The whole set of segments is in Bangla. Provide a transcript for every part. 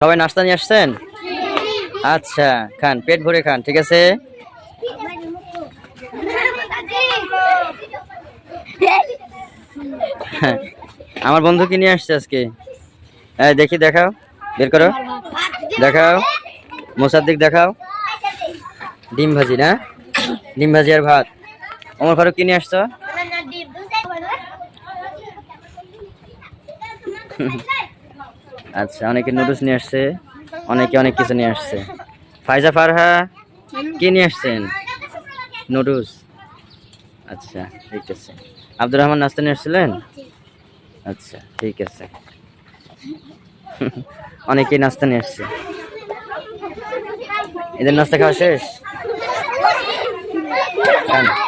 সবাই নাস্তা নিয়ে আসছেন? আচ্ছা খান পেট ভরে খান ঠিক আছে? আমার বন্ধু কি নিয়ে আসছে আজকে? হ্যাঁ দেখি দেখাও বের করো। দেখাও মোসাদ্দিক দেখাও। ডিম ভাজি না? ডিম ভাজি আর ভাত। অমর ফারুক কি নিয়ে আসছো? আচ্ছা অনেকে নুডলস নিয়ে আসছে অনেকে অনেক কিছু নিয়ে আসছে। ফাইজা ফারহা কি নিয়ে আসছেন? নুডলস আচ্ছা ঠিক আছে। আব্দুর রহমান নাস্তা নিয়ে আসছিলেন? আচ্ছা ঠিক আছে। অনেকেই নাস্তা নিয়ে আসছে। এদের নাস্তা খাওয়া শেষ?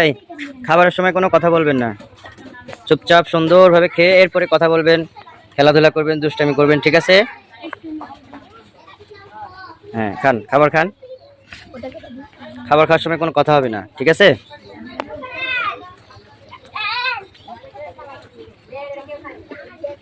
এই, খাবারের সময় কোনো কথা বলবেন না। চুপচাপ, সুন্দরভাবে খেয়ে এরপরে কথা বলবেন, খেলাধুলা করবেন, দুষ্টামি করবেন, ঠিক আছে? হ্যাঁ খান, খাবার খান। খাবার খাওয়ার সময় কোনো কথা হবে না, ঠিক আছে? 哎，你看。